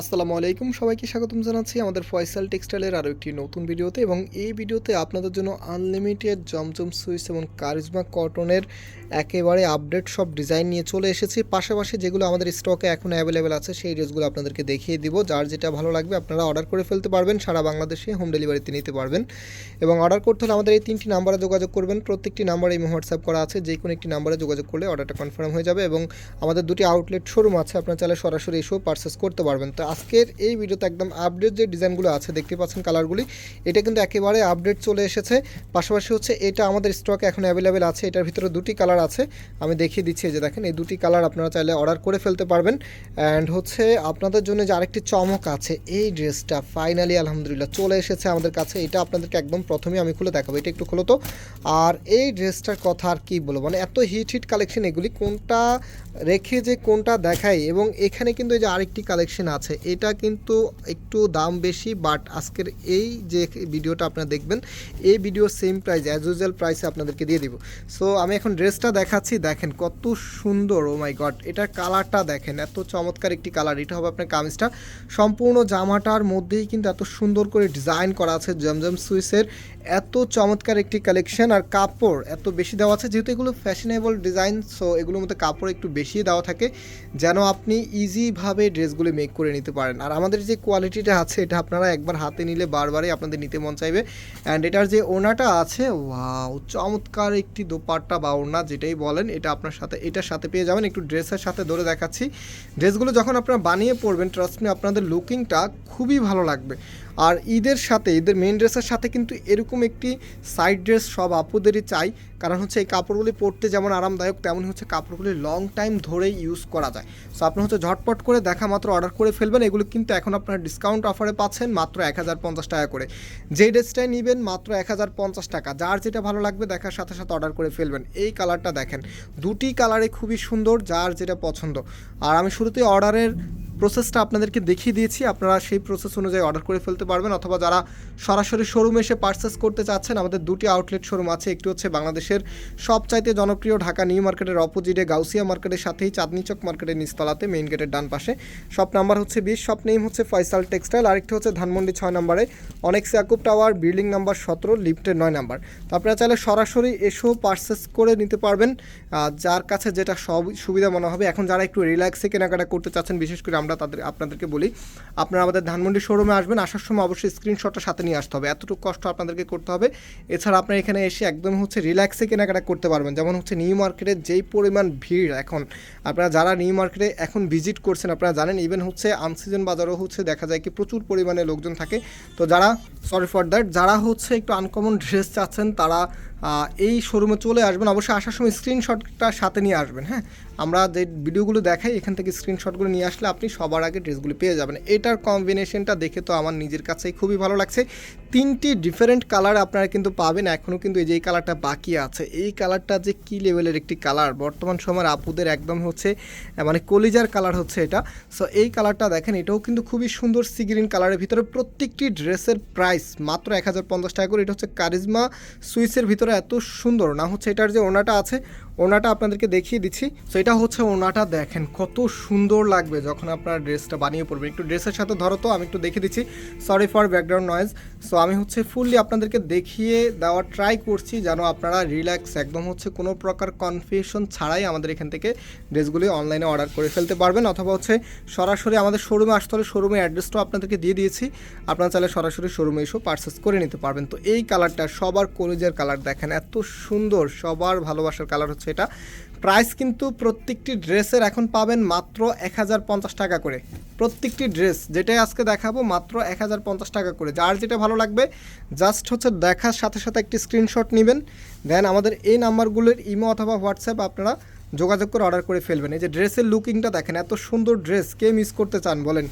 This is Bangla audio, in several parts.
আসসালামু আলাইকুম, সবাইকে স্বাগতম জানাচ্ছি আমাদের ফয়সাল টেক্সটাইলের আরও একটি নতুন ভিডিওতে এবং এই ভিডিওতে আপনাদের জন্য আনলিমিটেড জমজম সুইচ এবং কারিজমা কটনের একেবারে আপডেট সব ডিজাইন নিয়ে চলে এসেছি। পাশাপাশি যেগুলো আমাদের স্টকে এখন অ্যাভেলেবেল আছে, সেই ড্রেসগুলো আপনাদেরকে দেখিয়ে দিব। যার যেটা ভালো লাগবে আপনারা অর্ডার করে ফেলতে পারবেন, সারা বাংলাদেশে হোম ডেলিভারিতে নিতে পারবেন। এবং অর্ডার করতে হলে আমাদের এই তিনটি নাম্বারে যোগাযোগ করবেন। প্রত্যেকটি নাম্বারে এই হোয়াটসঅ্যাপ করা আছে, যে কোনো একটি নাম্বারে যোগাযোগ করলে অর্ডারটা কনফার্ম হয়ে যাবে এবং আমাদের দুটি আউটলেট শোরুম আছে, আপনারা চাইলে সরাসরি এসেও পারচেস করতে পারবেন। তো আজকের এই ভিডিওতে একদম আপডেট যে ডিজাইনগুলো আছে, দেখতে পাচ্ছেন কালারগুলি, এটা কিন্তু একেবারে আপডেট চলে এসেছে। পাশাপাশি হচ্ছে এটা আমাদের স্টকে এখন অ্যাভেলেবেল আছে, এটার ভিতরে দুটি কালার আছে। আমি দেখিয়ে দিচ্ছি যে দেখেন, এই দুটি কালার আপনারা চাইলে অর্ডার করে ফেলতে পারবেন। অ্যান্ড হচ্ছে আপনাদের জন্য যে আরেকটি চমক আছে, এই ড্রেসটা ফাইনালি আলহামদুলিল্লাহ চলে এসেছে আমাদের কাছে। এটা আপনাদেরকে একদম প্রথমেই আমি খুলে দেখাবো, এটা একটু খুলো তো। আর এই ড্রেসটার কথা আর কি বলব মানে এত হিট হিট কালেকশন এগুলি কোনটা রেখে যে কোনটা দেখাই এবং এখানে কিন্তু এই যে আরেকটি কালেকশন আছে এটা কিন্তু একটু দাম বেশি বাট আজকের এই যে ভিডিওটা আপনারা দেখবেন, এই video same price as usual প্রাইসে আপনাদেরকে দিয়ে দিব। সো আমি এখন ড্রেসটা দেখাচ্ছি, দেখেন কত সুন্দর ও মাই গড এটার কালারটা দেখেন, এত চমৎকার একটি কালার এটা হবে আপনার কামিজটা। সম্পূর্ণ জামাটার মধ্যেই কিন্তু এত সুন্দর করে ডিজাইন করা আছে জমজম সুইসের, এত চমৎকার একটি কালেকশন আর কাপড় এত বেশি দেওয়া আছে, যেহেতু এগুলো ফ্যাশনেবল ডিজাইন সো এগুলোর মধ্যে কাপড় একটু বেশি দেওয়া থাকে, যেন আপনি ইজিভাবে ড্রেসগুলো মেক করে নিতে পারেন। আর আমাদের যে কোয়ালিটিটা আছে, এটা আপনারা একবার হাতে নিলে বারবারই আপনাদের নিতে মন চাইবে। অ্যান্ড এটার যে ওনাটা আছে ওয়াও চমৎকার একটি দোপাট্টা বা ওনা যেটাই বলেন, এটা আপনার সাথে, এটার সাথে পেয়ে যাবেন। একটু ড্রেসের সাথে ধরে দেখাচ্ছি। ড্রেসগুলো যখন আপনারা বানিয়ে পড়বেন ট্রাস্ট মি আপনাদের লুকিংটা খুবই ভালো লাগবে। আর ঈদের সাথে, ঈদের মেন ড্রেসের সাথে কিন্তু এরকম একটি সাইড ড্রেস সব আপুদেরই চাই। কারণ হচ্ছে এই কাপড়গুলি পরতে যেমন আরামদায়ক তেমন হচ্ছে কাপড়গুলি লং টাইম ধরেই ইউজ করা যায়। সো আপনি হচ্ছে ঝটপট করে দেখা মাত্র অর্ডার করে ফেলবেন। এগুলো কিন্তু এখন আপনারা ডিসকাউন্ট অফারে পাচ্ছেন মাত্র এক হাজার পঞ্চাশ টাকা করে। যে ড্রেসটাই নেবেন মাত্র এক হাজার পঞ্চাশ টাকা। যার যেটা ভালো লাগবে দেখার সাথে সাথে অর্ডার করে ফেলবেন। এই কালারটা দেখেন। দুটি কালারে খুবই সুন্দর, যার যেটা পছন্দ। আর আমি শুরুতে অর্ডারের প্রসেসটা আপনাদেরকে দেখিয়ে দিয়েছি। আপনারা সেই প্রসেস অনুযায়ী অর্ডার করে ফেলতে পারবেন অথবা যারা সরাসরি শোরুমে এসে পারচেস করতে চাচ্ছেন, আমাদের দুটি আউটলেট শোরুম আছে। একটি হচ্ছে বাংলাদেশের সবচাইতে জনপ্রিয় ঢাকা নিউ মার্কেটের অপোজিটে গাউসিয়া মার্কেটের সাথেই চাঁদনি চক মার্কেটের নিচতলাতে মেইন গেটের ডান পাশে শপ নাম্বার হচ্ছে বিশ শপ নেম হচ্ছে ফয়সাল টেক্সটাইল আরেকটি হচ্ছে ধানমন্ডি ছয় নম্বরে অনেক ইয়াকুব টাওয়ার বিল্ডিং নাম্বার সতেরো লিফটের নয় নাম্বার। তো আপনারা চাইলে সরাসরি এসেও পারচেস করে নিতে পারবেন। যার কাছে যেটা সব সুবিধা মনে হবে। এখন যারা একটু রিল্যাক্সে কেনাকাটা করতে চাচ্ছেন, বিশেষ করে আমরা তাদের, আপনাদেরকে বলি, আপনারা আমাদের ধানমন্ডি শোরুমে আসবেন, আসার সময় অবশ্যই স্ক্রিনশটটা সাথে নিয়ে আসতে হবে। এতটুকু কষ্ট আপনাদেরকে করতে হবে। এছাড়া আপনারা এখানে এসে একদম হচ্ছে রিল্যাক্সে কেনাকাটা করতে পারবেন। যেমন হচ্ছে নিউ মার্কেটের যেই পরিমাণ ভিড় এখন, আপনারা যারা নিউ মার্কেটে এখন ভিজিট করছেন, আপনারা জানেন ইভেন হচ্ছে আনসিজন বাজারও হচ্ছে দেখা যায় কি প্রচুর পরিমাণে লোকজন থাকে। তো যারা সরি ফর দ্যাট যারা হচ্ছে একটু আনকমন ড্রেস চাচ্ছেন, তারা এই শোরুমে চলে আসবেন। অবশ্যই আসার সময় স্ক্রিনশটটা সাথে নিয়ে আসবেন হ্যাঁ? আমরা যে ভিডিওগুলো দেখাই, এখান থেকে স্ক্রিনশটগুলো নিয়ে আসলে আপনি সবার আগে ড্রেসগুলো পেয়ে যাবেন। এটার কম্বিনেশনটা দেখে তো আমার নিজের কাছেই খুবই ভালো লাগছে। তিনটি ডিফারেন্ট কালার আপনারা কিন্তু পাবেন। এখনও কিন্তু এই যে এই কালারটা বাকি আছে। এই কালারটা যে কী লেভেলের একটি কালার বর্তমান সময়ের আপুদের একদম হচ্ছে মানে কলিজার কালার হচ্ছে এটা। সো এই কালারটা দেখেন, এটাও কিন্তু খুবই সুন্দর সি গ্রিন কালারের ভিতরে প্রত্যেকটি ড্রেসের প্রাইস মাত্র এক হাজার পঞ্চাশ টাকা করে। এটা হচ্ছে কারিজমা সুইসের ভিতরে এত সুন্দর না হচ্ছে এটার যে ওনাটা আছে ওনাটা আপনাদেরকে দেখিয়ে দিচ্ছি। সো এটা হচ্ছে ওনাটা দেখেন, কত সুন্দর লাগবে যখন আপনারা ড্রেসটা বানিয়ে পড়বেন একটু ড্রেসের সাথে ধরো তো, আমি একটু দেখে দিচ্ছি। Sorry for background noise so আমি হচ্ছে ফুললি আপনাদেরকে দেখিয়ে দেওয়ার ট্রাই করছি যেন আপনারা রিল্যাক্স একদম হচ্ছে কোনো প্রকার কনফিউশন ছাড়াই আমাদের এখান থেকে ড্রেসগুলি অনলাইনে অর্ডার করে ফেলতে পারবেন। অথবা হচ্ছে সরাসরি আমাদের শোরুমে আসতে হলে শোরুমের অ্যাড্রেসটাও আপনাদেরকে দিয়ে দিয়েছি। আপনারা চাইলে সরাসরি শোরুমে এসেও পারচেস করে নিতে পারবেন। তো এই কালারটা সবার কলেজের কালার দেখেন, এত সুন্দর, সবার ভালোবাসার কালার হচ্ছে এটা প্রাইস কিন্তু প্রত্যেকটি ড্রেসের এখন পাবেন মাত্র এক হাজার পঞ্চাশ টাকা করে। প্রত্যেকটি ড্রেস, যেটাই আজকে দেখাবো, মাত্র এক হাজার পঞ্চাশ টাকা করে। যার যেটা ভালো লাগবে, জাস্ট হচ্ছে দেখার সাথে সাথে একটি স্ক্রিনশট নেবেন। দেন আমাদের এই নাম্বারগুলোর ইমো অথবা হোয়াটসঅ্যাপ আপনারা যোগাযোগ করে অর্ডার করে ফেলবেন। এই যে ড্রেসের লুকিংটা দেখেন, এত সুন্দর ড্রেস, কে মিস করতে চান বলেন।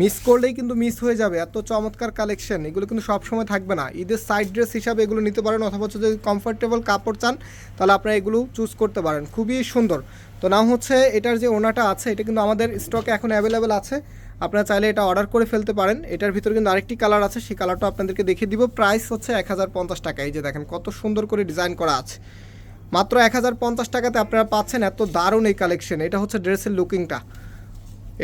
মিস করলেই কিন্তু মিস হয়ে যাবে। এত চমৎকার কালেকশন এগুলো কিন্তু সব সময় থাকবে না। ঈদের সাইড ড্রেস হিসাবে এগুলো নিতে পারেন অথবা যদি কমফোর্টেবল কাপড় চান, তাহলে আপনারা এগুলো চুজ করতে পারেন। খুবই সুন্দর। তো নাম হচ্ছে, এটার যে ওনাটা আছে, এটা কিন্তু আমাদের স্টকে এখন অ্যাভেলেবেল আছে। আপনারা চাইলে এটা অর্ডার করে ফেলতে পারেন। এটার ভিতরে কিন্তু আরেকটি কালার আছে, সেই কালারটা আপনাদেরকে দেখিয়ে দিব। প্রাইস হচ্ছে এক হাজার পঞ্চাশ টাকা। এই যে দেখেন, কত সুন্দর করে ডিজাইন করা আছে। মাত্র এক হাজার পঞ্চাশ টাকাতে আপনারা পাচ্ছেন এত দারুণ এই কালেকশন এটা হচ্ছে ড্রেসের লুকিংটা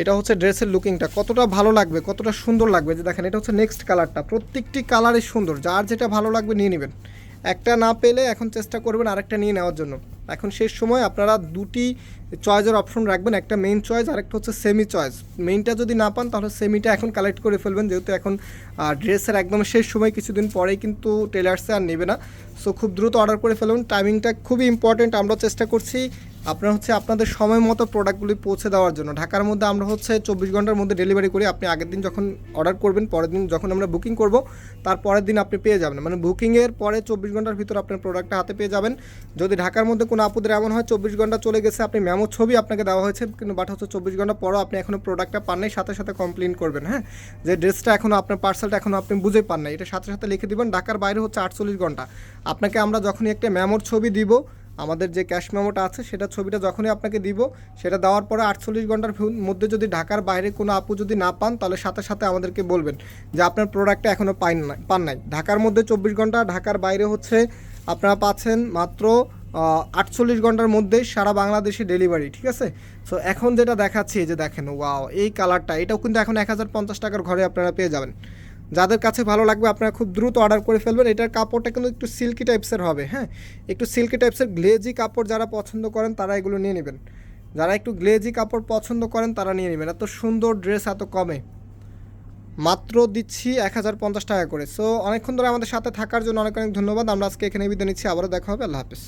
এটা হচ্ছে ড্রেসের লুকিংটা। কতটা ভালো লাগবে, কতটা সুন্দর লাগবে, যে দেখেন এটা হচ্ছে নেক্সট কালারটা প্রত্যেকটি কালারই সুন্দর, যার যেটা ভালো লাগবে নিয়ে নেবেন। একটা না পেলে এখন চেষ্টা করবেন আরেকটা নিয়ে নেওয়ার জন্য। এখন শেষ সময় আপনারা দুটি চয়েসের অপশন রাখবেন, একটা মেইন চয়েস আর একটা হচ্ছে সেমি চয়েস মেইনটা যদি না পান, তাহলে সেমিটা এখন কালেক্ট করে ফেলবেন, যেহেতু এখন ড্রেসের একদম শেষ সময় কিছুদিন পরেই কিন্তু টেলার্সে আর নেবে না। সো খুব দ্রুত অর্ডার করে ফেলবেন টাইমিংটা খুবই ইম্পর্টেন্ট আমরা চেষ্টা করছি আপনার হচ্ছে আপনাদের সময় মতো প্রোডাক্টগুলি পৌঁছে দেওয়ার জন্য। ঢাকার মধ্যে আমরা হচ্ছে চব্বিশ ঘণ্টার মধ্যে ডেলিভারি করি। আপনি আগের দিন যখন অর্ডার করবেন, পরের দিন যখন আমরা বুকিং করব, তার পরের দিন আপনি পেয়ে যাবেন। মানে বুকিংয়ের পরে চব্বিশ ঘণ্টার ভিতর আপনার প্রোডাক্টটা হাতে পেয়ে যাবেন। যদি ঢাকার মধ্যে কোনো আপুদের এমন হয়, চব্বিশ ঘণ্টা চলে গেছে, আপনি মেমো ছবি আপনাকে দেওয়া হয়েছে, কিন্তু বাট হচ্ছে চব্বিশ ঘণ্টা পরও আপনি এখনও প্রোডাক্টটা পান নাই সাথে সাথে কমপ্লেন করবেন হ্যাঁ? যে ড্রেসটা এখনও আপনার পার্সেলটা এখনও আপনি বুঝে পান নাই, এটা সাথে সাথে লিখে দেবেন। ঢাকার বাইরে হচ্ছে আটচল্লিশ ঘণ্টা। আপনাকে আমরা যখনই একটা মেমোর ছবি দিব আমাদের যে ক্যাশ মেমোটা আছে, সেটা ছবিটা যখনই আপনাকে দিব, সেটা দেওয়ার পরে আটচল্লিশ ঘণ্টার মধ্যে যদি ঢাকার বাইরে কোনো আপু যদি না পান, তাহলে সাথে সাথে আমাদেরকে বলবেন যে আপনার প্রোডাক্টটা এখনও পান না, পান নাই। ঢাকার মধ্যে চব্বিশ ঘণ্টা, ঢাকার বাইরে হচ্ছে আপনারা পাচ্ছেন মাত্র আটচল্লিশ ঘণ্টার মধ্যে সারা বাংলাদেশে ডেলিভারি ঠিক আছে? সো এখন যেটা দেখাচ্ছি যে দেখেন ওয়াও এই কালারটা এটাও কিন্তু এখন এক হাজার পঞ্চাশ টাকার ঘরে আপনারা পেয়ে যাবেন। যাদের কাছে ভালো লাগবে আপনারা খুব দ্রুত অর্ডার করে ফেলবেন। এটার কাপড়টা কিন্তু একটু সিল্কি টাইপসের হবে হ্যাঁ? একটু সিল্কি টাইপসের গ্লেজি কাপড় যারা পছন্দ করেন তারা এগুলো নিয়ে নেবেন। যারা একটু গ্লেজি কাপড় পছন্দ করেন তারা নিয়ে নেবেন। এত সুন্দর ড্রেস এত কমে। মাত্র দিচ্ছি এক হাজার পঞ্চাশ টাকা করে। সো অনেকক্ষণ ধরে আমাদের সাথে থাকার জন্য অনেক অনেক ধন্যবাদ। আমরা আজকে এখানে বিদায় নিচ্ছি। আবারও দেখা হবে। আল্লাহ হাফিজ।